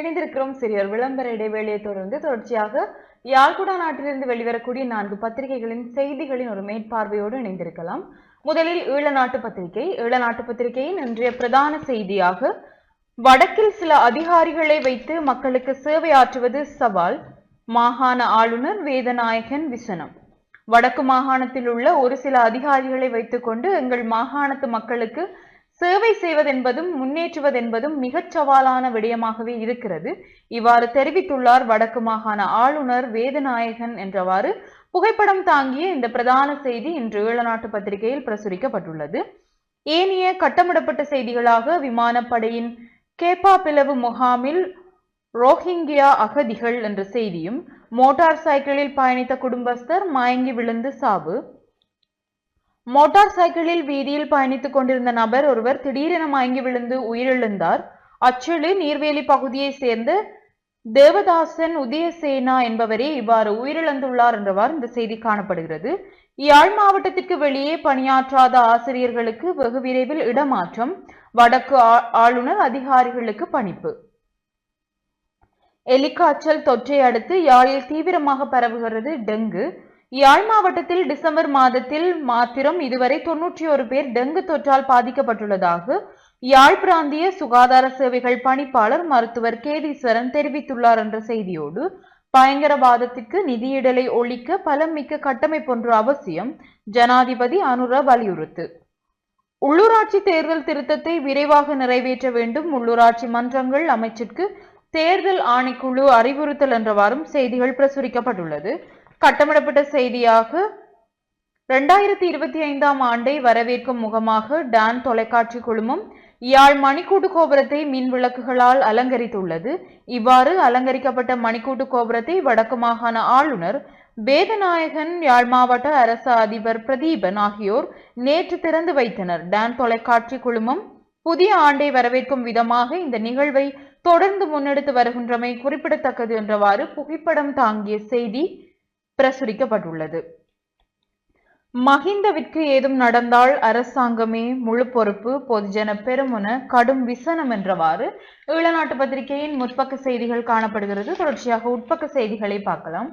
இணைந்திருக்கிறோம். சிறியர் விளம்பர இடைவேளையை தொடர்ந்து தொடர்ச்சியாக யாழ்குடா நாட்டிலிருந்து வெளிவரக்கூடிய நான்கு பத்திரிகைகளின் செய்திகளின் ஒரு மேற்பார்வையோடு இணைந்திருக்கலாம். முதலில் ஈழநாட்டு பத்திரிகை. ஈழநாட்டு பத்திரிகையின் இன்றைய பிரதான செய்தியாக வடக்கில் சில அதிகாரிகளை வைத்து மக்களுக்கு சேவை ஆற்றுவது சவால். மாகாண ஆளுநர் வேதநாயகன் விசனம். வடக்கு மாகாணத்தில் உள்ள ஒரு சில அதிகாரிகளை வைத்துக்கொண்டு எங்கள் மாகாணத்து மக்களுக்கு சேவை செய்வதென்பதும் முன்னேற்றுவதென்பதும் மிகச் சவாலான விடயமாகவே இருக்கிறது. இவ்வாறு தெரிவித்துள்ளார் வடக்கு மாகாண ஆளுநர் வேதநாயகன் என்றவாறு. புகைப்படம் தாங்கிய இந்த பிரதான செய்தி இன்று ஈழநாட்டு பத்திரிகையில் பிரசுரிக்கப்பட்டுள்ளது. ஏனைய கட்டமிடப்பட்ட செய்திகளாக விமானப்படையின் கேப்பா பிளவு முகாமில் ரோஹிங்கியா அகதிகள் என்ற செய்தியும் மோட்டார் சைக்கிளில் பயணித்த குடும்பஸ்தர் மயங்கி விழுந்து சாவு. மோட்டார் சைக்கிளில் வீதியில் பயணித்துக் கொண்டிருந்த நபர் ஒருவர் திடீரென மயங்கி விழுந்து உயிரிழந்தார். அச்செழு நீர்வேலி பகுதியைச் சேர்ந்த தேவதாசன் உதயசேனா என்பவரே இவ்வாறு உயிரிழந்துள்ளார் என்றவாறு இந்த செய்தி காணப்படுகிறது. யாழ் மாவட்டத்திற்கு வெளியே பணியாற்றாத ஆசிரியர்களுக்கு வெகு விரைவில் இடமாற்றம் வடக்கு ஆ- ஆளுநர் அதிகாரிகளுக்கு பணிப்பு. எலிக்காய்ச்சல் தொற்றை அடுத்து யாழில் தீவிரமாக பரவுகிறது டெங்கு. யாழ் மாவட்டத்தில் டிசம்பர் மாதத்தில் மாத்திரம் இதுவரை தொன்னூற்றி ஒரு பேர் டெங்கு தொற்றால் பாதிக்கப்பட்டுள்ளதாக யாழ் பிராந்திய சுகாதார சேவைகள் பணிப்பாளர் மருத்துவர் கேதீஸ்வரன் தெரிவித்துள்ளார் என்ற செய்தியோடு பயங்கரவாதத்திற்கு நிதியிடலை ஒழிக்க பலமிக்க கட்டமைப்பொன்று அவசியம் ஜனாதிபதி அனுர வலியுறுத்து. உள்ளூராட்சி தேர்தல் திருத்தத்தை விரைவாக நிறைவேற்ற வேண்டும். உள்ளூராட்சி மன்றங்கள் அமைச்சிற்கு தேர்தல் ஆணைக்குழு அறிவுறுத்தல் என்றவாறும் செய்திகள் பிரசுரிக்கப்பட்டுள்ளது. கட்டமிடப்பட்ட செய்தியாக ரெண்டாயிரத்தி இருபத்தி ஐந்தாம் ஆண்டை வரவேற்கும் முகமாக டான் தொலைக்காட்சி குழுமம் யாழ் மணிக்கூட்டு கோபுரத்தை மின் விளக்குகளால் அலங்கரித்துள்ளது. இவ்வாறு அலங்கரிக்கப்பட்ட மணிக்கூட்டு கோபுரத்தை வடக்கு மாகாண ஆளுநர் வேதநாயகன் யாழ் மாவட்ட அரச அதிபர் பிரதீபன் ஆகியோர் நேற்று திறந்து வைத்தனர். டான் தொலைக்காட்சி குழுமம் புதிய ஆண்டை வரவேற்கும் விதமாக இந்த நிகழ்வை தொடர்ந்து முன்னெடுத்து வருகின்றமை குறிப்பிடத்தக்கது என்றவாறு புகைப்படம் தாங்கிய செய்தி பிரசுரிக்கப்பட்டுள்ளது. மஹிந்தவிற்கு ஏதும் நடந்தால் அரசாங்கமே முழு பொறுப்பு பொதுஜன பெருமுன கடும் விசனம் என்றவாறு ஈழநாட்டு பத்திரிகையின் முற்பக்க செய்திகள் காணப்படுகிறது. தொடர்ச்சியாக உட்பக்க செய்திகளை பார்க்கலாம்.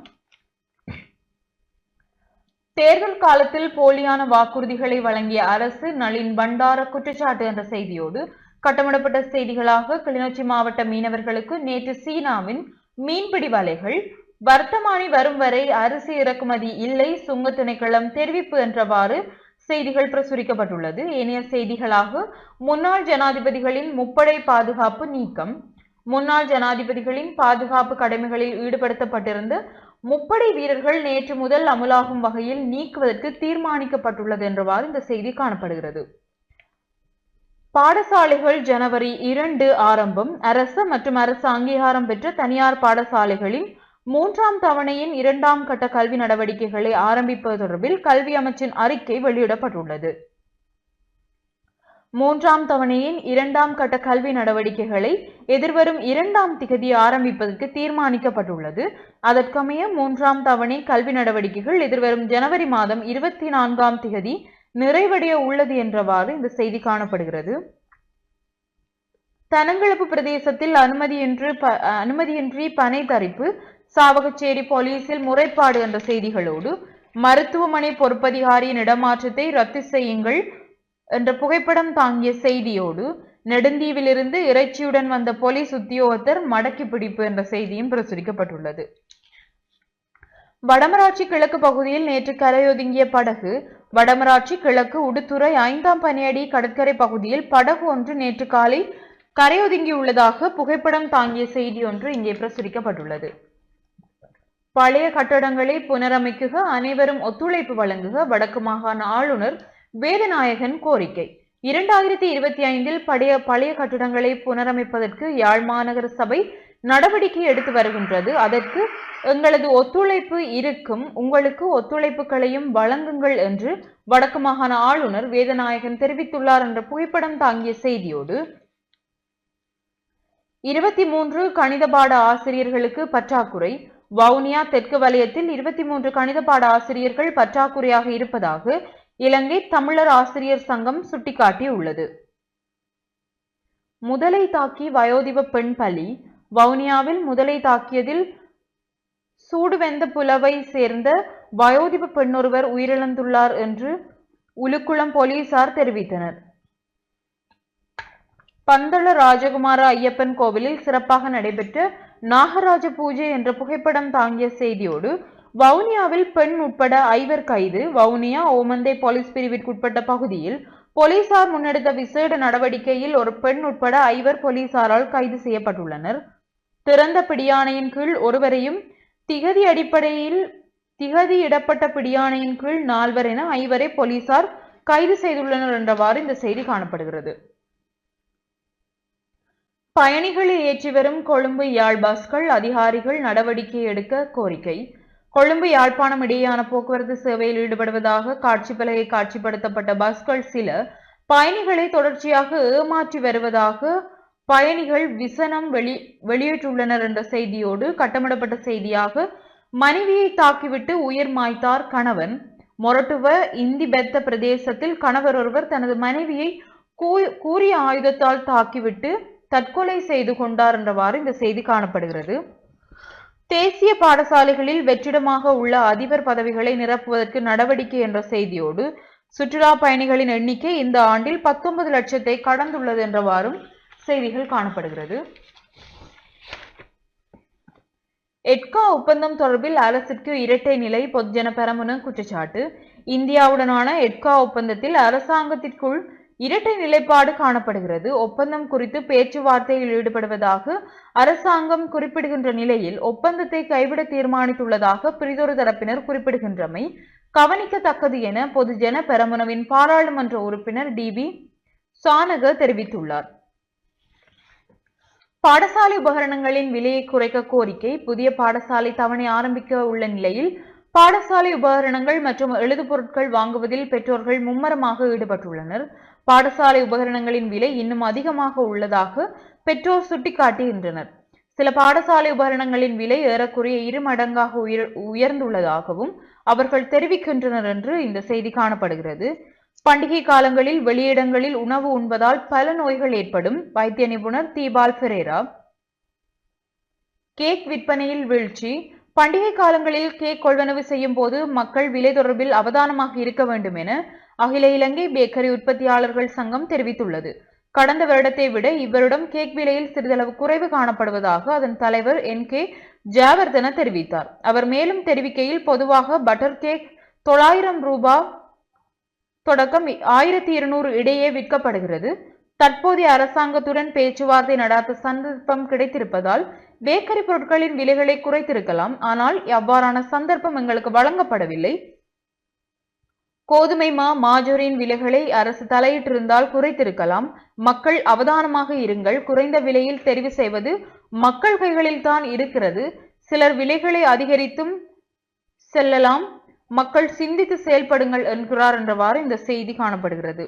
தேர்தல் காலத்தில் போலியான வாக்குறுதிகளை வழங்கிய அரசு நளின் பண்டார குற்றச்சாட்டு என்ற செய்தியோடு கட்டமிடப்பட்ட செய்திகளாக கிளிநொச்சி மாவட்ட மீனவர்களுக்கு நேற்று சீனாவின் மீன்பிடி வலைகள் வர்த்தமானி வரும் வரை அரிசி இறக்குமதி இல்லை சுங்க திணைக்களம் தெரிவிப்பு என்றவாறு செய்திகள் பிரசுரிக்கப்பட்டுள்ளது. ஏனைய செய்திகளாக முன்னாள் ஜனாதிபதிகளின் முப்படை பாதுகாப்பு நீக்கம் முன்னாள் ஜனாதிபதிகளின் பாதுகாப்பு கடமைகளில் ஈடுபடுத்தப்பட்டிருந்த முப்படை வீரர்கள் நேற்று முதல் அமுலாகும் வகையில் நீக்குவதற்கு தீர்மானிக்கப்பட்டுள்ளது என்றவாறு இந்த செய்தி காணப்படுகிறது. பாடசாலைகள் ஜனவரி இரண்டு ஆரம்பம் அரசு மற்றும் அரசு அங்கீகாரம் பெற்ற தனியார் பாடசாலைகளின் மூன்றாம் தவணையின் இரண்டாம் கட்ட கல்வி நடவடிக்கைகளை ஆரம்பிப்பது தொடர்பில் கல்வி அமைச்சின் அறிக்கை வெளியிடப்பட்டுள்ளது. மூன்றாம் தவணையின் இரண்டாம் கட்ட கல்வி நடவடிக்கைகளை எதிர்வரும் இரண்டாம் திகதி ஆரம்பிப்பதற்கு தீர்மானிக்கப்பட்டுள்ளது. அதற்கமைய மூன்றாம் தவணை கல்வி நடவடிக்கைகள் எதிர்வரும் ஜனவரி மாதம் இருபத்தி நான்காம் திகதி நிறைவடைய உள்ளது என்றவாறு இந்த செய்தி காணப்படுகிறது. தனங்கிழப்பு பிரதேசத்தில் அனுமதியின்றி அனுமதியின்றி பனை தரிப்பு சாவகச்சேரி போலீசில் முறைப்பாடு என்ற செய்திகளோடு மருத்துவமனை பொறுப்பதிகாரியின் இடமாற்றத்தை ரத்து செய்யுங்கள் என்ற புகைப்படம் தாங்கிய செய்தியோடு நெடுந்தீவிலிருந்து இறைச்சியுடன் வந்த போலீஸ் உத்தியோகத்தர் மடக்கி பிடிப்பு என்ற செய்தியும் பிரசுரிக்கப்பட்டுள்ளது. வடமராட்சி கிழக்கு பகுதியில் நேற்று கரையொதுங்கிய படகு வடமராட்சி கிழக்கு உடுத்துறை ஐந்தாம் பனியடி கடற்கரை பகுதியில் படகு ஒன்று நேற்று காலை கரையொதுங்கியுள்ளதாக புகைப்படம் தாங்கிய செய்தி ஒன்று இங்கே பிரசுரிக்கப்பட்டுள்ளது. பழைய கட்டடங்களை புனரமைக்குக அனைவரும் ஒத்துழைப்பு வழங்குக வடக்கு மாகாண ஆளுநர் வேதநாயகன் கோரிக்கை. இரண்டாயிரத்தி இருபத்தி ஐந்தில் பழைய பழைய கட்டடங்களை புனரமைப்பதற்கு யாழ் மாநகர சபை நடவடிக்கை எடுத்து வருகின்றது. அதற்கு எங்களது ஒத்துழைப்பு இருக்கும் உங்களுக்கு ஒத்துழைப்புகளையும் வழங்குங்கள் என்று வடக்கு மாகாண ஆளுநர் வேதநாயகன் தெரிவித்துள்ளார் என்ற புகைப்படம் தாங்கிய செய்தியோடு இருபத்தி மூன்று கணித பாட ஆசிரியர்களுக்கு பற்றாக்குறை வவுனியா தெற்கு வலயத்தில் இருபத்தி மூன்று கணித பாட ஆசிரியர்கள் பற்றாக்குறையாக இருப்பதாக இலங்கை தமிழர் ஆசிரியர் சங்கம் சுட்டிக்காட்டியுள்ளது. முதலை தாக்கி வயோதிப பெண் பலி வவுனியாவில் முதலை தாக்கியதில் சூடுவெந்த புலவை சேர்ந்த வயோதிப பெண்ணொருவர் உயிரிழந்துள்ளார் என்று உலுக்குளம் போலீசார் தெரிவித்தனர். பந்தள ராஜகுமார ஐயப்பன் கோவிலில் சிறப்பாக நடைபெற்ற நாகராஜ பூஜை என்ற புகைப்படம் தாங்கிய செய்தியோடு வவுனியாவில் பெண் உட்பட ஐவர் கைது. வவுனியா ஓமந்தை போலீஸ் பிரிவிற்குட்பட்ட பகுதியில் போலீசார் முன்னெடுத்த விசேட நடவடிக்கையில் ஒரு பெண் உட்பட ஐவர் போலீசாரால் கைது செய்யப்பட்டுள்ளனர். திறந்த பிடியாணையின் கீழ் ஒருவரையும் திகதி அடிப்படையில் திகதி இடப்பட்ட பிடியாணையின் கீழ் நால்வர் என ஐவரை போலீசார் கைது செய்துள்ளனர் என்றவாறு இந்த செய்தி காணப்படுகிறது. பயணிகளை ஏற்றி வரும் கொழும்பு யாழ் பஸ்கள் அதிகாரிகள் நடவடிக்கை எடுக்க கோரிக்கை. கொழும்பு யாழ்ப்பாணம் இடையேயான போக்குவரத்து சேவையில் ஈடுபடுவதாக காட்சி பலகை காட்சிப்படுத்தப்பட்ட பஸ்கள் சில பயணிகளை தொடர்ச்சியாக ஏமாற்றி வருவதாக பயணிகள் விசனம் வெளி வெளியேற்றுள்ளனர் என்ற செய்தியோடு கட்டமிடப்பட்ட செய்தியாக மனைவியை தாக்கிவிட்டு உயிர் மாய்த்தார் கணவன். மொரட்டுவ இந்தி பெத்த பிரதேசத்தில் கணவர் ஒருவர் தனது மனைவியை கூ- ஆயுதத்தால் தாக்கிவிட்டு தற்கொலை செய்து கொண்டார் என்றவாறு இந்த செய்தி காணப்படுகிறது. தேசிய பாடசாலைகளில் வெற்றிடமாக உள்ள அதிபர் பதவிகளை நிரப்புவதற்கு நடவடிக்கை என்ற செய்தியோடு சுற்றுலா பயணிகளின் எண்ணிக்கை இந்த ஆண்டில் பத்தொன்பது லட்சத்தை கடந்துள்ளது என்றவாறும் செய்திகள் காணப்படுகிறது. எட்கா ஒப்பந்தம் தொடர்பில் அரசிற்கு இரட்டை நிலை பொதுஜன பெரமுன குற்றச்சாட்டு. இந்தியாவுடனான எட்கா ஒப்பந்தத்தில் அரசாங்கத்திற்குள் இரட்டை நிலைப்பாடு காணப்படுகிறது. ஒப்பந்தம் குறித்து பேச்சுவார்த்தையில் ஈடுபடுவதாக அரசாங்கம் குறிப்பிடுகின்ற நிலையில் ஒப்பந்தத்தை கைவிட தீர்மானித்துள்ளதாக பிரிதொரு தரப்பினர் குறிப்பிடுகின்றமை கவனிக்கத்தக்கது என பொதுஜன பெரமுனவின் பாராளுமன்ற உறுப்பினர் டி வி சானக தெரிவித்துள்ளார். பாடசாலை உபகரணங்களின் விலையை குறைக்க கோரிக்கை புதிய பாடசாலை தவணை ஆரம்பிக்க உள்ள நிலையில் பாடசாலை உபகரணங்கள் மற்றும் எழுதுபொருட்கள் வாங்குவதில் பெற்றோர்கள் மும்மரமாக ஈடுபட்டுள்ளனர். பாடசாலை உபகரணங்களின் விலை இன்னும் அதிகமாக உள்ளதாக பெற்றோர் சுட்டிக்காட்டுகின்றனர். சில பாடசாலை உபகரணங்களின் விலை ஏறக்குறைய இரு மடங்காக உயர் உயர்ந்துள்ளதாகவும் அவர்கள் தெரிவிக்கின்றனர் என்று இந்த செய்தி காணப்படுகிறது. பண்டிகை காலங்களில் வெளியிடங்களில் உணவு உண்பதால் பல நோய்கள் ஏற்படும். வைத்திய நிபுணர் தீபால் ஃபெரேரா கேக் விற்பனையில் வீழ்ச்சி. பண்டிகை காலங்களில் கேக் கொள்வனவு செய்யும் போது மக்கள் விலை தொடர்பில் அவதானமாக இருக்க வேண்டும் என அகில இலங்கை பேக்கரி உற்பத்தியாளர்கள் சங்கம் தெரிவித்துள்ளது. கடந்த வருடத்தை விட இவ்வருடம் கேக் விலையில் சிறிதளவு குறைவு காணப்படுவதாக அதன் தலைவர் என் கே ஜாவர்தன தெரிவித்தார். அவர் மேலும் தெரிவிக்கையில் பொதுவாக பட்டர் கேக் தொள்ளாயிரம் ரூபாய் தொடக்கம் ஆயிரத்தி இருநூறு இடையே விற்கப்படுகிறது. தற்போதைய அரசாங்கத்துடன் பேச்சுவார்த்தை நடாத்த சந்தர்ப்பம் கிடைத்திருப்பதால் பேக்கரி பொருட்களின் விலைகளை குறைத்திருக்கலாம். ஆனால் அவ்வாறான சந்தர்ப்பம் எங்களுக்கு வழங்கப்படவில்லை. கோதுமை மா மாஜோரின் விலைகளை அரசு தலையிட்டிருந்தால் குறைத்திருக்கலாம். மக்கள் அவதானமாக இருங்கள். குறைந்த விலையில் தெரிவு செய்வது மக்கள் கைகளில் தான் இருக்கிறது. சிலர் விலைகளை அதிகரித்தும் செல்லலாம். மக்கள் சிந்தித்து செயல்படுங்கள் என்கிறார் என்றவாறு இந்த செய்தி காணப்படுகிறது.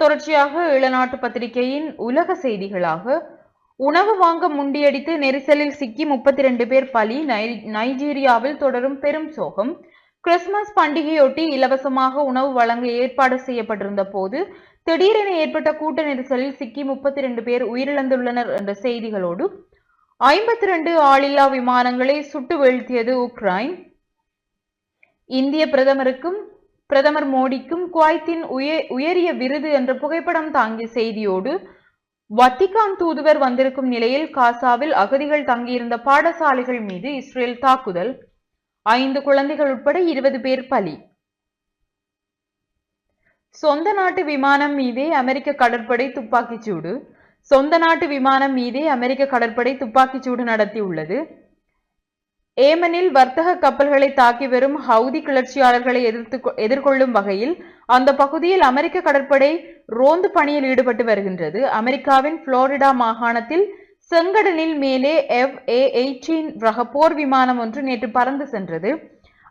தொடர்ச்சியாக இளநாட்டு பத்திரிகையின் உலக செய்திகளாக உணவு வாங்க முண்டியடித்து நெரிசலில் சிக்கி முப்பத்தி ரெண்டு பேர் பலி. நை- நைஜீரியாவில் தொடரும் பெரும் சோகம். கிறிஸ்துமஸ் பண்டிகையொட்டி இலவசமாக உணவு வழங்க ஏற்பாடு செய்யப்பட்டிருந்த போது திடீரென ஏற்பட்ட கூட்ட நெரிசலில் சிக்கி முப்பத்தி ரெண்டு பேர் உயிரிழந்துள்ளனர் என்ற செய்திகளோடு ஐம்பத்தி ரெண்டு ஆளில்லா விமானங்களை சுட்டு வீழ்த்தியது உக்ரைன். இந்திய பிரதமருக்கும் பிரதமர் மோடிக்கும் குவைத்தின் உயரிய விருது என்ற புகைப்படம் தாங்கிய செய்தியோடு வத்திகான் தூதுவர் வந்திருக்கும் நிலையில் காசாவில் அகதிகள் தங்கியிருந்த பாடசாலைகள் மீது இஸ்ரேல் தாக்குதல். ஐந்து குழந்தைகள் உட்பட இருபது பேர் பலி. சொந்த நாட்டு விமானம் மீதே அமெரிக்க கடற்படை துப்பாக்கிச்சூடு சொந்த நாட்டு விமானம் மீதே அமெரிக்க கடற்படை துப்பாக்கிச்சூடு நடத்தியுள்ளது. ஏமனில் வர்த்தக கப்பல்களை தாக்கி வரும் ஹவுதி கிளர்ச்சியாளர்களை எதிர்த்து எதிர்கொள்ளும் வகையில் அந்த பகுதியில் அமெரிக்க கடற்படை ரோந்து பணியில் ஈடுபட்டு வருகின்றது. அமெரிக்காவின் புளோரிடா மாகாணத்தில் செங்கடலில் மேலே எஃப் ஏ எயிட்டீன் ரக போர் விமானம் ஒன்று நேற்று பறந்து சென்றது.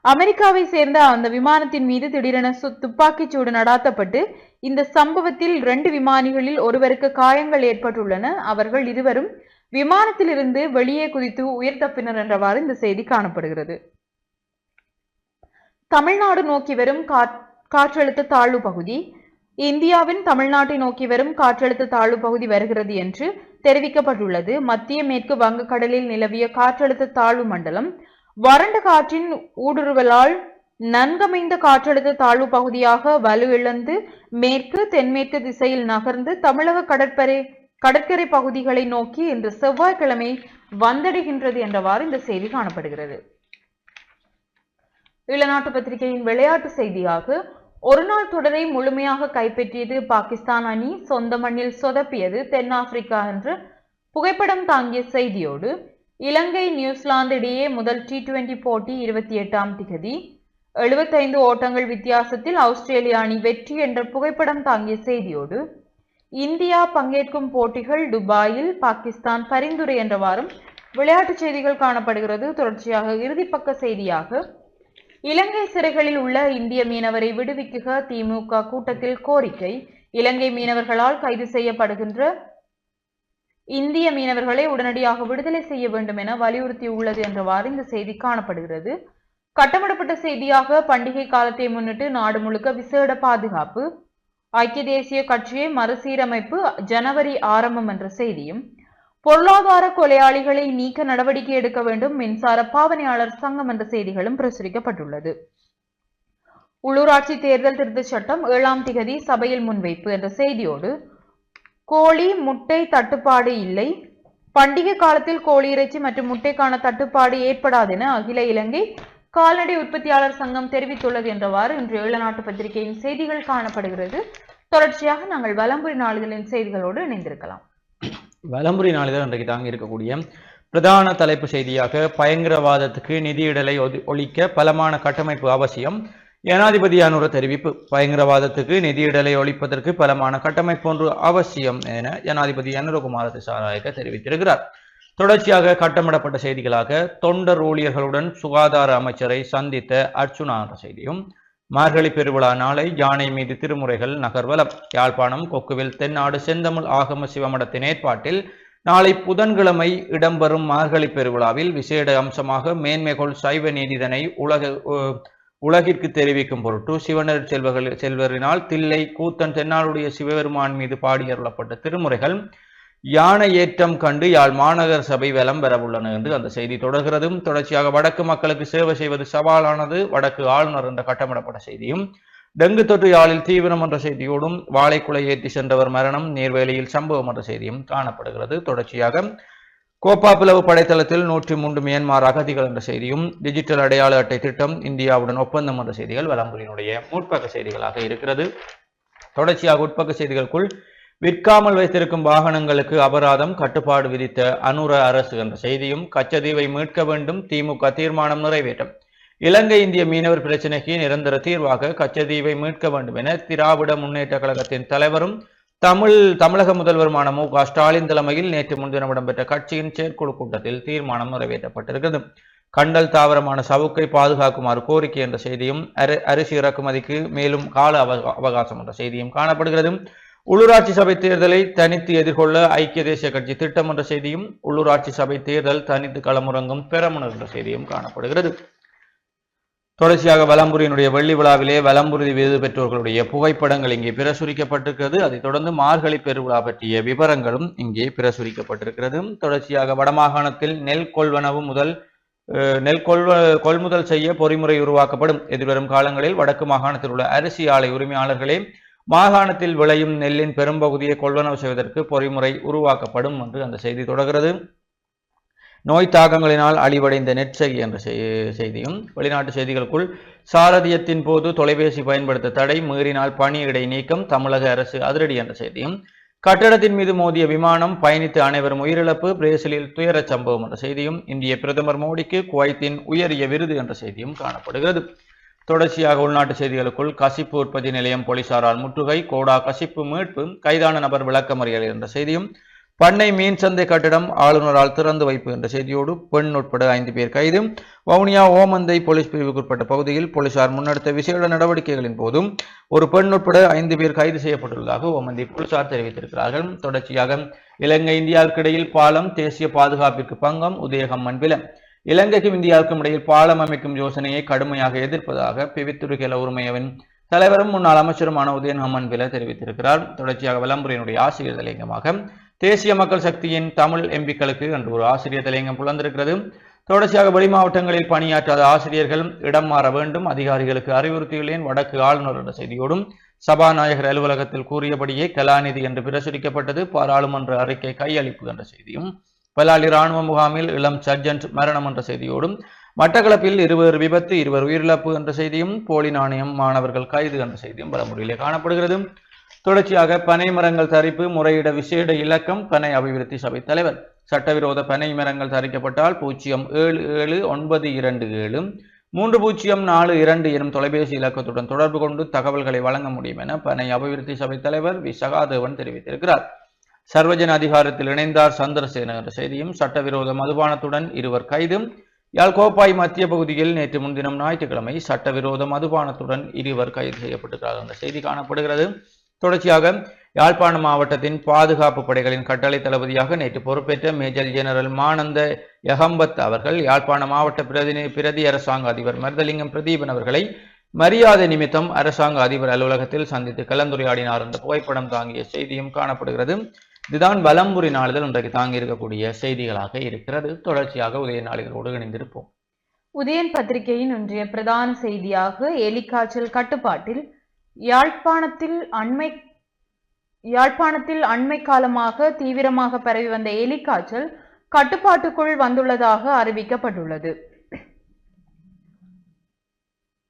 அமெரிக்காவை சேர்ந்த அந்த விமானத்தின் மீது திடீரென துப்பாக்கிச் சூடு நடாத்தப்பட்டு இந்த சம்பவத்தில் இரண்டு விமானிகளில் ஒருவருக்கு காயங்கள் ஏற்பட்டுள்ளன. அவர்கள் இருவரும் விமானத்திலிருந்து வெளியே குதித்து உயிர் தப்பினர் என்றவாறு இந்த செய்தி காணப்படுகிறது. தமிழ்நாடு நோக்கி வரும் காற்றழுத்த தாழ்வு பகுதி இந்தியாவின் தமிழ்நாட்டை நோக்கி வரும் காற்றழுத்த தாழ்வு பகுதி வருகிறது என்று தெரிவிக்கப்பட்டுள்ளது. மத்திய மேற்கு வங்கக்கடலில் நிலவிய காற்றழுத்த தாழ்வு மண்டலம் வறண்ட காற்றின் ஊடுருவலால் நன்கமைந்த காற்றழுத்த தாழ்வு பகுதியாக வலுவிழந்து மேற்கு தென்மேற்கு திசையில் நகர்ந்து தமிழக கடற்படை கடற்கரை பகுதிகளை நோக்கி இன்று செவ்வாய்க்கிழமை வந்தடைகின்றது என்றவாறு இந்த செய்தி காணப்படுகிறது. இளநாட்டு பத்திரிகையின் விளையாட்டு செய்தியாக ஒருநாள் தொடரை முழுமையாக கைப்பற்றியது பாகிஸ்தான் அணி சொந்த மண்ணில் சொதப்பியது தென்னாப்பிரிக்கா என்று புகைப்படம் தாங்கிய செய்தியோடு இலங்கை நியூசிலாந்து இடையே முதல் டி டுவெண்டி போட்டி இருபத்தி எட்டாம் திகதி எழுபத்தைந்து ஓட்டங்கள் வித்தியாசத்தில் ஆஸ்திரேலிய அணி வெற்றி என்ற புகைப்படம் தாங்கிய செய்தியோடு இந்தியா பங்கேற்கும் போட்டிகள் துபாயில் பாகிஸ்தான் பரிந்துரை என்றவாறும் விளையாட்டுச் செய்திகள் காணப்படுகிறது. தொடர்ச்சியாக இறுதிப்பக்க செய்தியாக இலங்கை சிறைகளில் உள்ள இந்திய மீனவரை விடுவிக்குக திமுக கூட்டத்தில் கோரிக்கை. இலங்கை மீனவர்களால் கைது செய்யப்படுகின்ற இந்திய மீனவர்களை உடனடியாக விடுதலை செய்ய வேண்டும் என வலியுறுத்தியுள்ளது என்றவாறு இந்த செய்தி காணப்படுகிறது. கட்டமிடப்பட்ட செய்தியாக பண்டிகை காலத்தை முன்னிட்டு நாடு முழுக்க விசேட பாதுகாப்பு ஐக்கிய தேசிய கட்சியை மறுசீரமைப்பு ஜனவரி ஆரம்பம் என்ற செய்தியும் பொருளாதார கொலையாளிகளை நீக்க நடவடிக்கை எடுக்க வேண்டும் மின்சார பாவனையாளர் சங்கம் என்ற செய்திகளும் பிரசுரிக்கப்பட்டுள்ளது. உள்ளூராட்சி தேர்தல் திருத்தச் சட்டம் ஏழாம் திகதி சபையில் முன்வைப்பு என்ற செய்தியோடு கோழி முட்டை தட்டுப்பாடு இல்லை பண்டிகை காலத்தில் கோழி இறைச்சி மற்றும் முட்டைக்கான தட்டுப்பாடு ஏற்படாதென அகில இலங்கை கால்நடை உற்பத்தியாளர் சங்கம் தெரிவித்துள்ளது என்றவாறு இன்று ஈழநாட்டு பத்திரிகையின் செய்திகள் காணப்படுகிறது. தொடர்ச்சியாக நாங்கள் வலம்புரி நாளிதழின் செய்திகளோடு இணைந்திருக்கலாம். வலம்புரி நாளிதழ் இன்றைக்கு தாங்க இருக்கக்கூடிய பிரதான தலைப்பு செய்தியாக பயங்கரவாதத்துக்கு நிதியிடலை ஒழிக்க பலமான கட்டமைப்பு அவசியம். ஜனாதிபதியானோர தெரிவிப்பு பயங்கரவாதத்துக்கு நிதியிடலை ஒழிப்பதற்கு பலமான கட்டமைப்பு ஒன்று அவசியம் என ஜனாதிபதி அனுரகுமார திசாநாயக்க தெரிவித்திருக்கிறார். தொடர்ச்சியாக கட்டமிடப்பட்ட செய்திகளாக தொண்டர் ஊழியர்களுடன் சுகாதார அமைச்சரை சந்தித்த அர்ச்சுனா என்ற செய்தியும் மார்கழி பெருவிழா நாளை யானை மீது திருமுறைகள் நகர்வலம். யாழ்ப்பாணம் கொக்குவில் தென்னாடு செந்தமிழ் ஆகம சிவமடத்தின் ஏற்பாட்டில் நாளை புதன்கிழமை இடம்பெறும் மார்கழி பெருவிழாவில் விசேட அம்சமாக மேன்மைகொள் சைவ நீதிதனை உலக உலகிற்கு தெரிவிக்கும் பொருட்டு சிவனர் செல்வர்கள் செல்வரினால் தில்லை கூத்தன் தென்னாளுடைய சிவபெருமான் மீது பாடியருளப்பட்ட திருமுறைகள் யானை ஏற்றம் கண்டு யாழ் மாநகர சபை வலம் பெறவுள்ளன என்று அந்த செய்தி தொடர்கிறதும் தொடர்ச்சியாக வடக்கு மக்களுக்கு சேவை செய்வது சவாலானது. வடக்கு ஆளுநர் என்ற கட்டமிடப்பட்ட செய்தியும் டெங்கு தொற்று யாழில் தீவிரம் என்ற செய்தியோடும் வாழைக்குலை ஏற்றி சென்றவர் மரணம் நீர்வேலியில் சம்பவம் என்ற செய்தியும் காணப்படுகிறது. தொடர்ச்சியாக கோப்பாப்பிளவு படைத்தளத்தில் நூற்றி மூன்று மியான்மர் அகதிகள் என்ற செய்தியும் டிஜிட்டல் அடையாள அட்டை திட்டம் இந்தியாவுடன் ஒப்பந்தம் என்ற செய்திகள் வலம்புரியினுடைய முற்பக்க செய்திகளாக இருக்கிறது. தொடர்ச்சியாக உட்பக்க செய்திகளுக்குள் விற்காமல் வைத்திருக்கும் வாகனங்களுக்கு அபராதம் கட்டுப்பாடு விதித்த அனுர அரசு என்ற செய்தியும் கச்சதீவை மீட்க வேண்டும் திமுக தீர்மானம் நிறைவேற்றும். இலங்கை இந்திய மீனவர் பிரச்சினைக்கு நிரந்தர தீர்வாக கச்சதீவை மீட்க வேண்டும் என திராவிட முன்னேற்ற கழகத்தின் தலைவரும் தமிழ் தமிழக முதல்வருமான மு க ஸ்டாலின் தலைமையில் நேற்று முன்தினம் இடம்பெற்ற கட்சியின் செயற்குழு கூட்டத்தில் தீர்மானம் நிறைவேற்றப்பட்டிருக்கிறது. கண்டல் தாவரமான சவுக்கை பாதுகாக்குமாறு கோரிக்கை என்ற செய்தியும் அரி- அரிசி இறக்குமதிக்கு மேலும் கால அவ- அவகாசம் என்ற செய்தியும் காணப்படுகிறது. உள்ளூராட்சி சபை தேர்தலை தனித்து எதிர்கொள்ள ஐக்கிய தேசிய கட்சி திட்டம் என்ற செய்தியும் உள்ளூராட்சி சபை தேர்தல் தனித்து களமுறங்கும் பெரமுனர் என்ற செய்தியும் காணப்படுகிறது. தொடர்ச்சியாக வலம்புரியினுடைய வெள்ளி விழாவிலே வலம்புரி விருது பெற்றோர்களுடைய புகைப்படங்கள் இங்கே பிரசுரிக்கப்பட்டிருக்கிறது. அதைத் தொடர்ந்து மார்கழி பெருவிழா பற்றிய விவரங்களும் இங்கே பிரசுரிக்கப்பட்டிருக்கிறது. தொடர்ச்சியாக வடமாகாணத்தில் நெல் கொள்வனவு முதல் அஹ், நெல் கொள்வ கொள்முதல் செய்ய பொறிமுறை உருவாக்கப்படும். எதிர்வரும் காலங்களில் வடக்கு மாகாணத்தில் உள்ள அரிசி ஆலை உரிமையாளர்களே மாகாணத்தில் விளையும் நெல்லின் பெரும்பகுதியை கொள்வனவு செய்வதற்கு பொறிமுறை உருவாக்கப்படும் என்று அந்த செய்தி தொடர்கிறது. நோய் தாக்கங்களினால் அழிவடைந்த நெற்செய் என்ற செய்தியும் வெளிநாட்டு செய்திகளுக்குள் சாரதியத்தின் போது தொலைபேசி பயன்படுத்த தடை மீறினால் பணியிடை நீக்கம் தமிழக அரசு அதிரடி என்ற செய்தியும் கட்டடத்தின் மீது மோதிய விமானம் பயணித்து அனைவரும் உயிரிழப்பு பிரேசிலில் துயரச் சம்பவம் என்ற செய்தியும் இந்திய பிரதமர் மோடிக்கு குவைத்தின் உயரிய விருது என்ற செய்தியும் காணப்படுகிறது. தொடர்ச்சியாக உள்நாட்டு செய்திகளுக்குள் கசிப்பு உற்பத்தி நிலையம் போலீசாரால் முற்றுகை கோடா கசிப்பு மீட்பு கைதான நபர் விளக்கமறியல் என்ற செய்தியும் பண்ணை மீன் சந்தை கட்டிடம் ஆளுநரால் திறந்து வைப்பு என்ற செய்தியோடு பெண் உட்பட ஐந்து பேர் கைது. வவுனியா ஓமந்தை போலீஸ் பிரிவுக்குட்பட்ட பகுதியில் போலீசார் முன்னெடுத்த விசேட நடவடிக்கைகளின் போதும் ஒரு பெண் உட்பட ஐந்து பேர் கைது செய்யப்பட்டுள்ளதாக ஓமந்தை போலீசார் தெரிவித்திருக்கிறார்கள். தொடர்ச்சியாக இலங்கை இந்தியாவிற்கிடையில் பாலம் தேசிய பாதுகாப்பிற்கு பங்கம் உதயகம் மண்பிலம். இலங்கைக்கும் இந்தியாவுக்கும் இடையில் பாலம் அமைக்கும் யோசனையை கடுமையாக எதிர்ப்பதாக பிவித்துருகேல உரிமையவின் தலைவரும் முன்னாள் அமைச்சருமான உதயன் ஹமன் பில தெரிவித்திருக்கிறார். தொடர்ச்சியாக விளம்பரையினுடைய ஆசிரியர் தலையங்கமாக தேசிய மக்கள் சக்தியின் தமிழ் எம்பிக்களுக்கு என்று ஒரு ஆசிரியர் தலையங்கம் புலந்திருக்கிறது. தொடர்ச்சியாக வெளி மாவட்டங்களில் பணியாற்றாத ஆசிரியர்கள் இடம் மாற வேண்டும். அதிகாரிகளுக்கு அறிவுறுத்தியுள்ளேன். வடக்கு ஆளுநர் என்ற செய்தியோடும் சபாநாயகர் அலுவலகத்தில் கூறியபடியே கலாநிதி என்று பிரசுரிக்கப்பட்டது. பாராளுமன்ற அறிக்கை கையளிப்பு என்ற செய்தியும் பலாலி ராணுவ முகாமில் இளம் சர்ஜன்ட் மரணம் என்ற செய்தியோடும் மட்டக்களப்பில் இருவர் விபத்து இருவர் உயிரிழப்பு என்ற செய்தியும் போலி நாணயம் மாணவர்கள் கைது என்ற செய்தியும் பலமுறையிலே காணப்படுகிறது. தொடர்ச்சியாக பனை மரங்கள் தரிப்பு முறையிட விசேட இலக்கம் பனை அபிவிருத்தி சபை தலைவர். சட்டவிரோத பனை மரங்கள் தரிக்கப்பட்டால் பூஜ்ஜியம் ஏழு ஏழு ஒன்பது இரண்டு ஏழு மூன்று பூஜ்ஜியம் நாலு இரண்டு எனும் தொலைபேசி இலக்கத்துடன் தொடர்பு கொண்டு தகவல்களை வழங்க முடியும் என பனை அபிவிருத்தி சபை தலைவர் வி. சகாதேவன் தெரிவித்திருக்கிறார். சர்வஜன அதிகாரத்தில் இணைந்தார் சந்திரசேன என்ற செய்தியும் சட்டவிரோத மதுபானத்துடன் இருவர் கைது. யாழ் கோப்பாய் மத்திய பகுதியில் நேற்று முன்தினம் ஞாயிற்றுக்கிழமை சட்டவிரோத மதுபானத்துடன் இருவர் கைது செய்யப்பட்டிருக்கிறார் என்ற செய்தி காணப்படுகிறது. தொடர்ச்சியாக யாழ்ப்பாணம் மாவட்டத்தின் பாதுகாப்பு படைகளின் கட்டளை தளபதியாக நேற்று பொறுப்பேற்ற மேஜர் ஜெனரல் மானந்த யகம்பத் அவர்கள் யாழ்ப்பாண மாவட்ட பிரதிநி பிரதி அரசாங்க அதிபர் மருதலிங்கம் பிரதீபன் அவர்களை மரியாதை நிமித்தம் அரசாங்க அதிபர் அலுவலகத்தில் சந்தித்து கலந்துரையாடினார். என்ற புகைப்படம் தாங்கிய செய்தியும் காணப்படுகிறது. இதுதான் வலம்புரி நாளிதழ் இன்றைக்கு தாங்கி இருக்கக்கூடிய செய்திகளாக இருக்கிறது. தொடர்ச்சியாக உதய நாளிதழோடு இணைந்திருப்போம். உதயன் பத்திரிகையின் இன்றைய பிரதான செய்தியாக எலிக்காய்ச்சல் கட்டுப்பாட்டில் யாழ்ப்பாணத்தில் அண்மை யாழ்ப்பாணத்தில் அண்மை காலமாக தீவிரமாக பரவி வந்த எலிக்காய்ச்சல் கட்டுப்பாட்டுக்குள் வந்துள்ளதாக அறிவிக்கப்பட்டுள்ளது.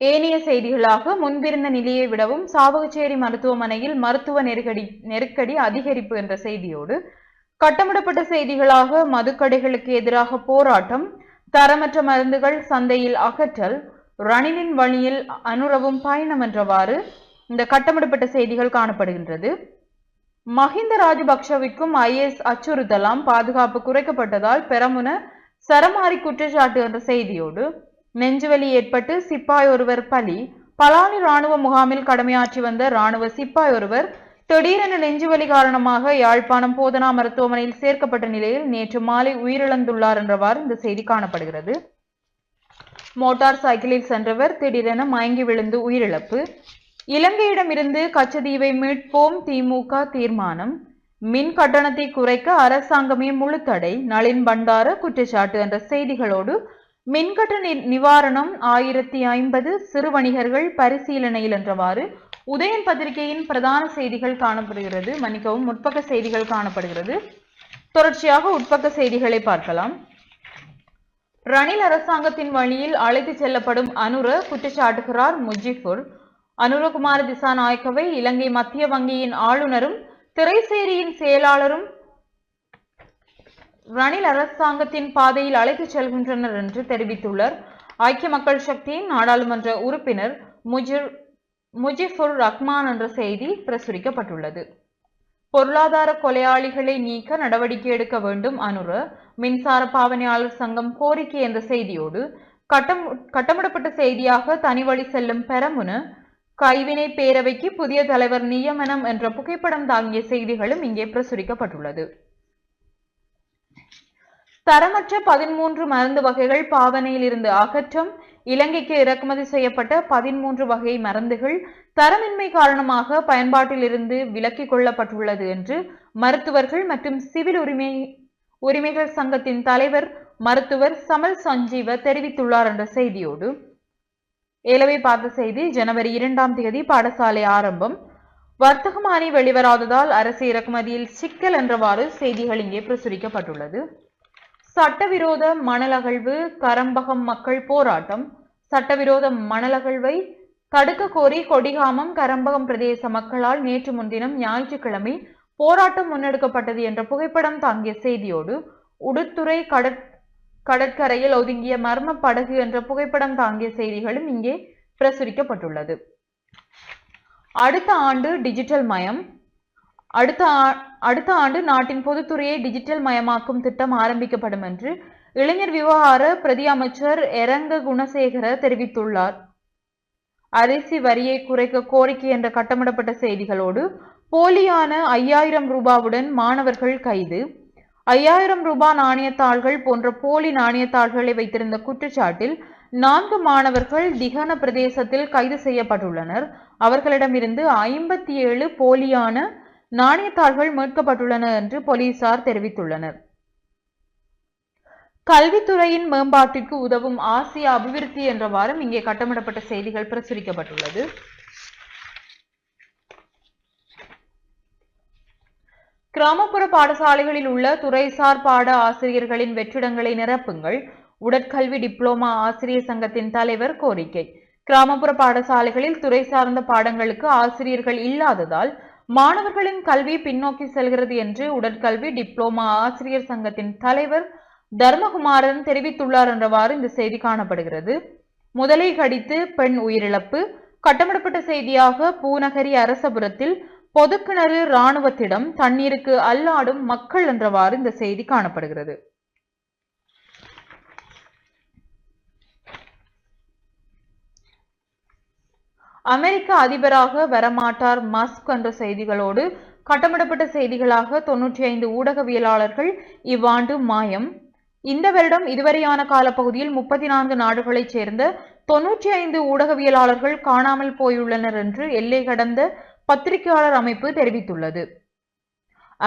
ஏனைய செய்திகளாக முன்பிருந்த நிலையை விடவும் சாவகச்சேரி மருத்துவமனையில் மருத்துவ நெருக்கடி நெருக்கடி அதிகரிப்பு என்ற செய்தியோடு கட்டமிடப்பட்ட செய்திகளாக மதுக்கடைகளுக்கு எதிராக போராட்டம் தரமற்ற மருந்துகள் சந்தையில் அகற்றல் ரணிலின் வழியில் அனுரவும் பயணம் என்றவாறு இந்த கட்டமிடப்பட்ட செய்திகள் காணப்படுகின்றது. மஹிந்த ராஜபக்ஷவிற்கும் ஐஎஸ் அச்சுறுத்தலாம் பாதுகாப்பு குறைக்கப்பட்டதால் பெரமுன சரமாரி குற்றச்சாட்டு என்ற செய்தியோடு நெஞ்சுவலி ஏற்பட்டு சிப்பாய் ஒருவர் பலி. பலானி ராணுவ முகாமில் கடமையாற்றி வந்த ராணுவ சிப்பாய் ஒருவர் திடீரென நெஞ்சுவலி காரணமாக யாழ்ப்பாணம் போதனா மருத்துவமனையில் சேர்க்கப்பட்ட நிலையில் நேற்று மாலை உயிரிழந்துள்ளார் என்றவாறு இந்த செய்தி காணப்படுகிறது. மோட்டார் சைக்கிளில் சென்றவர் திடீரென மயங்கி விழுந்து உயிரிழப்பு. இலங்கையிடமிருந்து கச்சதீவை மீட்போம் திமுக தீர்மானம். மின் கட்டணத்தை குறைக்க அரசாங்கமே முழு தடை. நளின் பண்டார குற்றச்சாட்டு என்ற செய்திகளோடு மின்கட்ட நி- நிவாரணம் ஆயிரத்தி ஐம்பது சிறு வணிகர்கள் பரிசீலனையில் என்றவாறு உதயன் பத்திரிகையின் பிரதான செய்திகள் காணப்படுகிறது. மன்னிக்கவும் முற்பக்க செய்திகள் காணப்படுகிறது. தொடர்ச்சியாக உட்பக்க செய்திகளை பார்க்கலாம். ரணில் அரசாங்கத்தின் வழியில் அழைத்துச் செல்லப்படும் அனுர குற்றச்சாட்டுகிறார் முஜிபுர். அனுரகுமார திசாநாயக்கவை இலங்கை மத்திய வங்கியின் ஆளுநரும் திரைசேரியின் செயலாளரும் ரணில் அரசாங்கத்தின் பாதையில் அழைத்துச் செல்கின்றனர் என்று தெரிவித்துள்ளார். ஐக்கிய மக்கள் சக்தியின் நாடாளுமன்ற உறுப்பினர் முஜிர் முஜிபுர் ரஹ்மான் என்ற செய்தி பிரசுரிக்கப்பட்டுள்ளது. பொருளாதார கொலையாளிகளை நீக்க நடவடிக்கை எடுக்க வேண்டும் அனுர மின்சார பாவனையாளர் சங்கம் கோரிக்கை என்ற செய்தியோடு கட்டம் கட்டமிடப்பட்ட செய்தியாக தனி வழி செல்லும் பெரமுன கைவினை பேரவைக்கு புதிய தலைவர் நியமனம் என்ற புகைப்படம் தாங்கிய செய்திகளும் இங்கே பிரசுரிக்கப்பட்டுள்ளது. தரமற்ற பதிமூன்று மருந்து வகைகள் பாவனையில் இருந்து அகற்றம் இலங்கைக்கு இறக்குமதி செய்யப்பட்ட பதிமூன்று வகை மருந்துகள் தரமின்மை காரணமாக பயன்பாட்டில் இருந்து விலக்கிக் கொள்ளப்பட்டுள்ளது என்று மருத்துவர்கள் மற்றும் சிவில் உரிமை உரிமைகள் சங்கத்தின் தலைவர் மருத்துவர் சமல் சஞ்சீவ தெரிவித்துள்ளார் என்ற செய்தியோடு. ஏலவை பார்த்த செய்தி ஜனவரி இரண்டாம் தேதி பாடசாலை ஆரம்பம். வர்த்தகமானி வெளிவராததால் அரசு இறக்குமதியில் சிக்கல் என்றவாறு செய்திகள் இங்கே பிரசுரிக்கப்பட்டுள்ளது. சட்டவிரோத மணலகழ்வு கரம்பகம் மக்கள் போராட்டம் சட்டவிரோத மணலகழ்வை தடுக்க கோரி கொடிகாமம் கரம்பகம் பிரதேச மக்களால் நேற்று முன்தினம் ஞாயிற்றுக்கிழமை போராட்டம் முன்னெடுக்கப்பட்டது என்ற புகைப்படம் தாங்கிய செய்தியோடு உடுத்துறை கடற் கடற்கரையில் ஒதுங்கிய மர்ம படகு என்ற புகைப்படம் தாங்கிய செய்திகளும் இங்கே பிரசுரிக்கப்பட்டுள்ளது. அடுத்த ஆண்டு டிஜிட்டல் மயம் அடுத்த ஆ- அடுத்த ஆண்டு நாட்டின் பொதுத்துறையை டிஜிட்டல் மயமாக்கும் திட்டம் ஆரம்பிக்கப்படும் என்று இளைஞர் விவகார பிரதி அமைச்சர் எரங்க குணசேகர தெரிவித்துள்ளார். அரிசி வரியை குறைக்க கோரிக்கை என்ற கட்டமிடப்பட்ட செய்திகளோடு போலியான ஐயாயிரம் ரூபாவுடன் மாணவர்கள் கைது. ஐயாயிரம் ரூபாய் நாணயத்தாள்கள் போன்ற போலி நாணயத்தாள்களை வைத்திருந்த குற்றச்சாட்டில் நான்கு மாணவர்கள் திகன பிரதேசத்தில் கைது செய்யப்பட்டுள்ளனர். அவர்களிடமிருந்து ஐம்பத்தி ஏழு போலியான நாணயத்தாள்கள் மீட்கப்பட்டுள்ளன என்று போலீசார் தெரிவித்துள்ளனர். கல்வித்துறையின் மேம்பாட்டிற்கு உதவும் ஆசிய அபிவிருத்தி என்ற வாரம் இங்கே கட்டமிடப்பட்ட செய்திகள் பிரசுரிக்கப்பட்டுள்ளது. கிராமப்புற பாடசாலைகளில் உள்ள துறைசார் பாட ஆசிரியர்களின் வெற்றிடங்களை நிரப்புங்கள். உடற்கல்வி டிப்ளோமா ஆசிரியர் சங்கத்தின் தலைவர் கோரிக்கை. கிராமப்புற பாடசாலைகளில் துறை சார்ந்த பாடங்களுக்கு ஆசிரியர்கள் இல்லாததால் மாணவர்களின் கல்வி பின்னோக்கி செல்கிறது என்று உடற்கல்வி டிப்ளோமா ஆசிரியர் சங்கத்தின் தலைவர் தர்மகுமாரன் தெரிவித்துள்ளார் என்றவாறு இந்த செய்தி காணப்படுகிறது. முதலை கடித்து பெண் உயிரிழப்பு. கட்டமிடப்பட்ட செய்தியாக பூநகரி அரசபுரத்தில் பொதுக்கிணறு இராணுவத்திடம் தண்ணீருக்கு அல்லாடும் மக்கள் என்றவாறு இந்த செய்தி காணப்படுகிறது. அமெரிக்க அதிபராக வரமாட்டார் மஸ்க் என்ற செய்திகளோடு கட்டமிடப்பட்ட செய்திகளாக தொன்னூற்றி ஐந்து ஊடகவியலாளர்கள் இவ்வாண்டு மாயம். இந்த வருடம் இதுவரையான காலப்பகுதியில் முப்பத்தி நான்கு நாடுகளைச் சேர்ந்த தொன்னூற்றி ஐந்து ஊடகவியலாளர்கள் காணாமல் போயுள்ளனர் என்று எல்லை கடந்த பத்திரிகையாளர் அமைப்பு தெரிவித்துள்ளது.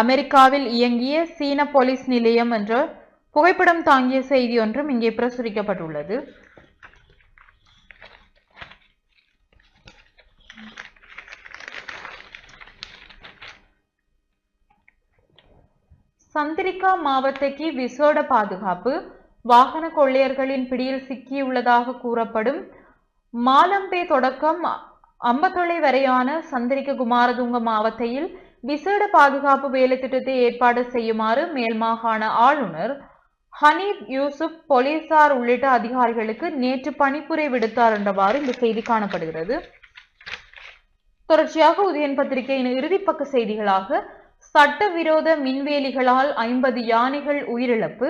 அமெரிக்காவில் இயங்கிய சீன போலீஸ் நிலையம் என்ற புகைப்படம் தாங்கிய செய்தி ஒன்றும் இங்கே பிரசுரிக்கப்பட்டுள்ளது. சந்திரிகா மாவட்டக்கு விசேட பாதுகாப்பு வாகன கொள்ளையர்களின் பிடியில் சிக்கியுள்ளதாக கூறப்படும் மாலம்பே தொடக்கம் அம்பத்தொலை வரையான சந்திரிக்க குமாரதுங்க மாவட்டத்தில் விசேட பாதுகாப்பு வேலை திட்டத்தை ஏற்பாடு செய்யுமாறு மேல் மாகாண ஆளுநர் ஹனீப் யூசுப் போலீசார் உள்ளிட்ட அதிகாரிகளுக்கு நேற்று பணிப்புரை விடுத்தார் என்றவாறு இந்த செய்தி காணப்படுகிறது. தொடர்ச்சியாக உதயன் பத்திரிகையின் இறுதிப்பக்க செய்திகளாக சட்டவிரோத மின்வேலிகளால் ஐம்பது யானைகள் உயிரிழப்பு.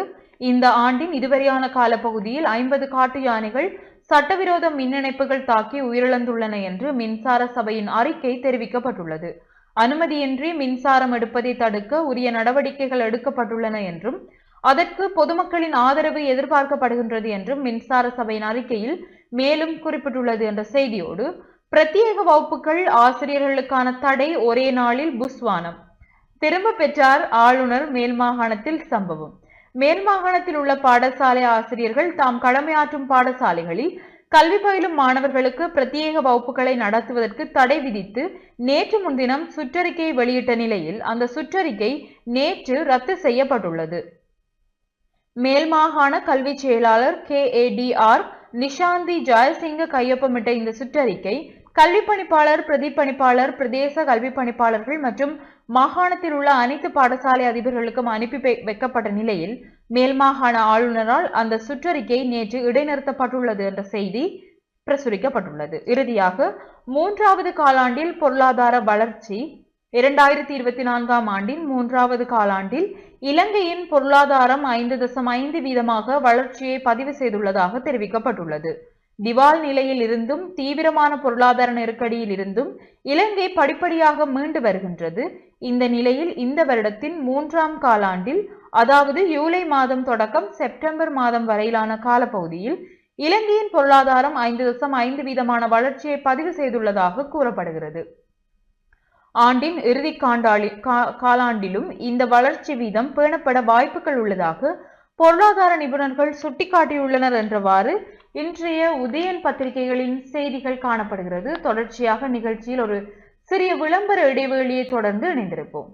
இந்த ஆண்டின் இதுவரையான காலப்பகுதியில் ஐம்பது காட்டு யானைகள் சட்டவிரோத மின் இணைப்புகள் தாக்கி உயிரிழந்துள்ளன என்று மின்சார சபையின் அறிக்கை தெரிவிக்கப்பட்டுள்ளது. அனுமதியின்றி மின்சாரம் எடுப்பதை தடுக்க உரிய நடவடிக்கைகள் எடுக்கப்பட்டுள்ளன என்றும் அதற்கு பொதுமக்களின் ஆதரவு எதிர்பார்க்கப்படுகின்றது என்றும் மின்சார சபையின் அறிக்கையில் மேலும் குறிப்பிட்டுள்ளது என்ற செய்தியோடு பிரத்யேக வகுப்புகள் ஆசிரியர்களுக்கான தடை ஒரே நாளில் புஸ்வானம் திரும்ப பெற்றார் ஆளுநர் மேல் மாகாணத்தில் சம்பவம். மேல் மாகாணத்தில் உள்ள பாடசாலை ஆசிரியர்கள் தாம் கடமையாற்றும் பாடசாலைகளில் கல்வி பயிலும் மாணவர்களுக்கு பிரத்யேக வகுப்புகளை நடத்துவதற்கு தடை விதித்து நேற்று முன்தினம் சுற்றறிக்கை வெளியிட்ட நிலையில் அந்த சுற்றறிக்கை நேற்று ரத்து செய்யப்பட்டுள்ளது. மேல் மாகாண கல்வி செயலாளர் K A D R Nishanthi Jayasinghe கையொப்பமிட்ட இந்த சுற்றறிக்கை கல்வி பணிப்பாளர் பிரதிப் பணிப்பாளர் பிரதேச கல்வி பணிப்பாளர்கள் மற்றும் மாகாணத்தில் உள்ள அனைத்து பாடசாலை அதிபர்களுக்கும் அனுப்பி வைக்கப்பட்ட நிலையில் மேல் மாகாண ஆளுநரால் அந்த சுற்றறிக்கை நேற்று இடைநிறுத்தப்பட்டுள்ளது என்ற செய்தி பிரசுரிக்கப்பட்டுள்ளது. இறுதியாக மூன்றாவது காலாண்டில் பொருளாதார வளர்ச்சி இரண்டாயிரத்தி இருபத்தி நான்காம் ஆண்டின் மூன்றாவது காலாண்டில் இலங்கையின் பொருளாதாரம் ஐந்து தசம் ஐந்து வீதமாக வளர்ச்சியை பதிவு செய்துள்ளதாக தெரிவிக்கப்பட்டுள்ளது. திவால் நிலையில் இருந்தும் தீவிரமான பொருளாதார நெருக்கடியில் இருந்தும் இலங்கை படிப்படியாக மீண்டு வருகின்றது. இந்த நிலையில் இந்த வருடத்தின் மூன்றாம் காலாண்டில் அதாவது ஜூலை மாதம் தொடக்கம் செப்டம்பர் மாதம் வரையிலான காலப்பகுதியில் இலங்கையின் பொருளாதாரம் ஐந்து தசம் ஐந்து வீதமான வளர்ச்சியை பதிவு செய்துள்ளதாக கூறப்படுகிறது. ஆண்டின் இறுதி காண்டாளி கா- காலாண்டிலும் இந்த வளர்ச்சி வீதம் பேணப்பட வாய்ப்புகள் உள்ளதாக பொருளாதார நிபுணர்கள் சுட்டிக்காட்டியுள்ளனர் என்றவாறு இன்றைய உதயன் பத்திரிகைகளின் செய்திகள் காணப்படுகிறது. தொடர்ச்சியாக நிகழ்ச்சியில் ஒரு சிறிய விளம்பர இடைவெளியை தொடர்ந்து இணைந்திருப்போம்.